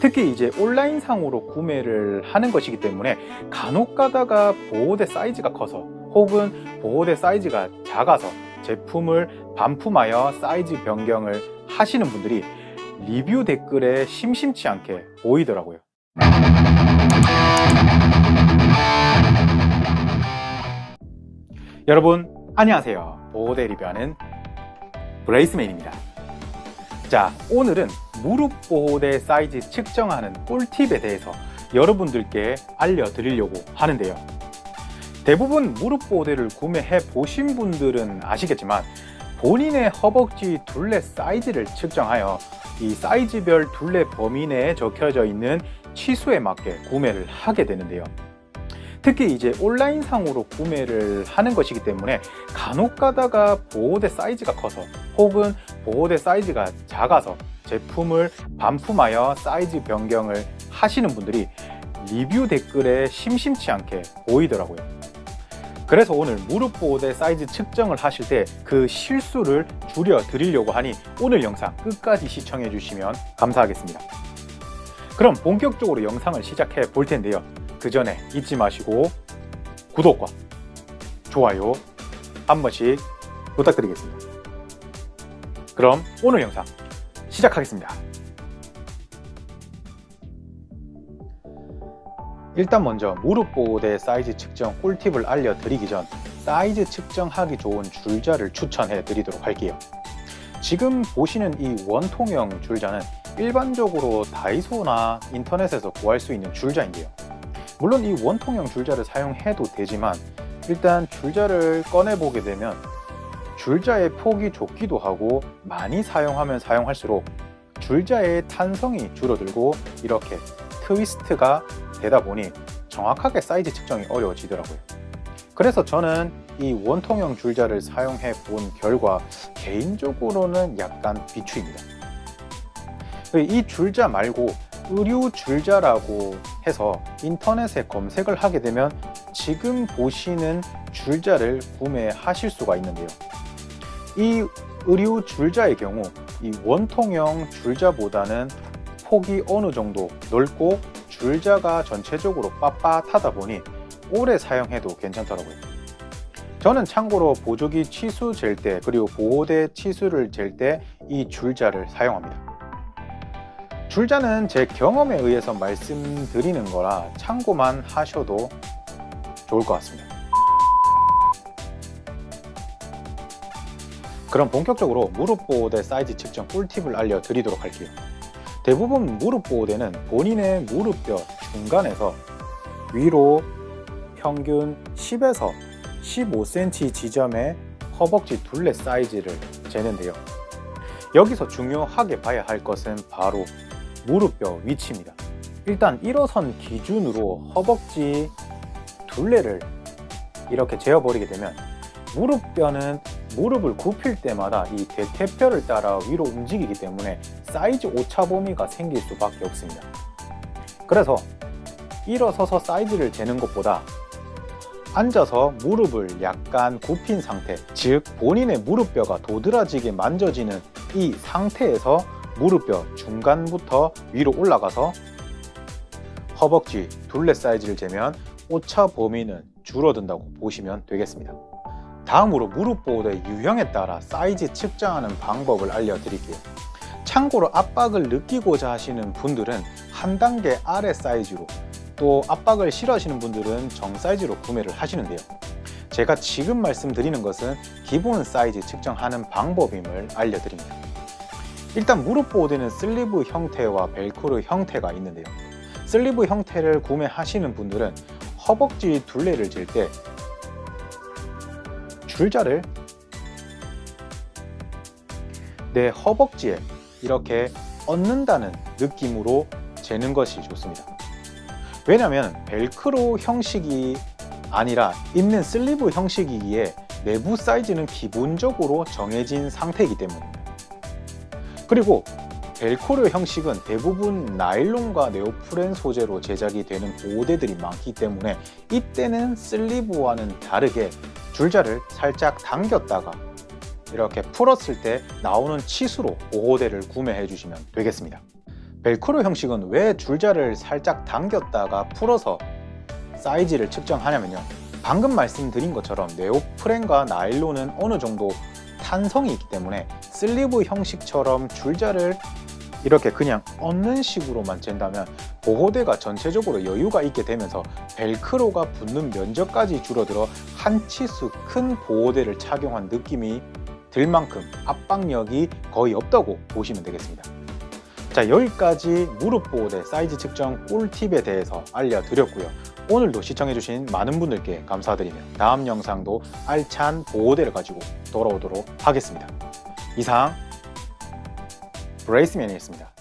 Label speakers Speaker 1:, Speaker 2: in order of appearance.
Speaker 1: 특히 이제 온라인상으로 구매를 하는 것이기 때문에 간혹 가다가 보호대 사이즈가 커서 혹은 보호대 사이즈가 작아서 제품을 반품하여 사이즈 변경을 하시는 분들이 리뷰 댓글에 심심치 않게 보이더라고요. 여러분, 안녕하세요. 보호대 리뷰하는 브레이스맨입니다. 자, 오늘은 무릎 보호대 사이즈 측정하는 꿀팁에 대해서 여러분들께 알려드리려고 하는데요. 대부분 무릎 보호대를 구매해 보신 분들은 아시겠지만 본인의 허벅지 둘레 사이즈를 측정하여 이 사이즈별 둘레 범위 내에 적혀져 있는 치수에 맞게 구매를 하게 되는데요. 특히 이제 온라인상으로 구매를 하는 것이기 때문에 간혹 가다가 보호대 사이즈가 커서 혹은 보호대 사이즈가 작아서 제품을 반품하여 사이즈 변경을 하시는 분들이 리뷰 댓글에 심심치 않게 보이더라고요. 그래서 오늘 무릎 보호대 사이즈 측정을 하실 때 그 실수를 줄여 드리려고 하니 오늘 영상 끝까지 시청해 주시면 감사하겠습니다. 그럼 본격적으로 영상을 시작해 볼 텐데요. 그 전에 잊지 마시고 구독과 좋아요 한 번씩 부탁드리겠습니다. 그럼 오늘 영상 시작하겠습니다. 일단 먼저 무릎 보호대 사이즈 측정 꿀팁을 알려드리기 전 사이즈 측정하기 좋은 줄자를 추천해 드리도록 할게요. 지금 보시는 이 원통형 줄자는 일반적으로 다이소나 인터넷에서 구할 수 있는 줄자인데요. 물론 이 원통형 줄자를 사용해도 되지만 일단 줄자를 꺼내 보게 되면 줄자의 폭이 좁기도 하고 많이 사용하면 사용할수록 줄자의 탄성이 줄어들고 이렇게 트위스트가 되다 보니 정확하게 사이즈 측정이 어려워지더라고요. 그래서 저는 이 원통형 줄자를 사용해 본 결과 개인적으로는 약간 비추입니다. 이 줄자 말고 의류 줄자라고 해서 인터넷에 검색을 하게 되면 지금 보시는 줄자를 구매하실 수가 있는데요. 이 의류 줄자의 경우 이 원통형 줄자보다는 폭이 어느 정도 넓고 줄자가 전체적으로 빳빳하다 보니 오래 사용해도 괜찮더라고요. 저는 참고로 보조기 치수 잴 때 그리고 보호대 치수를 잴 때 이 줄자를 사용합니다. 줄자는 제 경험에 의해서 말씀드리는 거라 참고만 하셔도 좋을 것 같습니다. 그럼 본격적으로 무릎 보호대 사이즈 측정 꿀팁을 알려드리도록 할게요. 대부분 무릎 보호대는 본인의 무릎뼈 중간에서 위로 평균 10에서 15cm 지점의 허벅지 둘레 사이즈를 재는데요. 여기서 중요하게 봐야 할 것은 바로 무릎뼈 위치입니다. 일단 일어선 기준으로 허벅지 둘레를 이렇게 재어버리게 되면 무릎뼈는 무릎을 굽힐 때마다 이 대퇴뼈를 따라 위로 움직이기 때문에 사이즈 오차 범위가 생길 수밖에 없습니다. 그래서 일어서서 사이즈를 재는 것보다 앉아서 무릎을 약간 굽힌 상태, 즉 본인의 무릎뼈가 도드라지게 만져지는 이 상태에서 무릎뼈 중간부터 위로 올라가서 허벅지 둘레 사이즈를 재면 오차 범위는 줄어든다고 보시면 되겠습니다. 다음으로 무릎 보호대 유형에 따라 사이즈 측정하는 방법을 알려드릴게요. 참고로 압박을 느끼고자 하시는 분들은 한 단계 아래 사이즈로 또 압박을 싫어하시는 분들은 정 사이즈로 구매를 하시는데요. 제가 지금 말씀드리는 것은 기본 사이즈 측정하는 방법임을 알려드립니다. 일단 무릎 보호대는 슬리브 형태와 벨크로 형태가 있는데요. 슬리브 형태를 구매하시는 분들은 허벅지 둘레를 잴 때 줄자를 내 허벅지에 이렇게 얹는다는 느낌으로 재는 것이 좋습니다. 왜냐하면 벨크로 형식이 아니라 있는 슬리브 형식이기에 내부 사이즈는 기본적으로 정해진 상태이기 때문입니다. 그리고 벨크로 형식은 대부분 나일론과 네오프렌 소재로 제작이 되는 보호대들이 많기 때문에 이때는 슬리브와는 다르게 줄자를 살짝 당겼다가 이렇게 풀었을 때 나오는 치수로 보호대를 구매해 주시면 되겠습니다. 벨크로 형식은 왜 줄자를 살짝 당겼다가 풀어서 사이즈를 측정하냐면요. 방금 말씀드린 것처럼 네오프렌과 나일론은 어느 정도 탄성이 있기 때문에 슬리브 형식처럼 줄자를 이렇게 그냥 얹는 식으로만 잰다면 보호대가 전체적으로 여유가 있게 되면서 벨크로가 붙는 면적까지 줄어들어 한 치수 큰 보호대를 착용한 느낌이 들 만큼 압박력이 거의 없다고 보시면 되겠습니다. 자 여기까지 무릎 보호대 사이즈 측정 꿀팁에 대해서 알려드렸고요. 오늘도 시청해주신 많은 분들께 감사드리며 다음 영상도 알찬 보호대를 가지고 돌아오도록 하겠습니다. 이상 브 레이스맨이었습니다.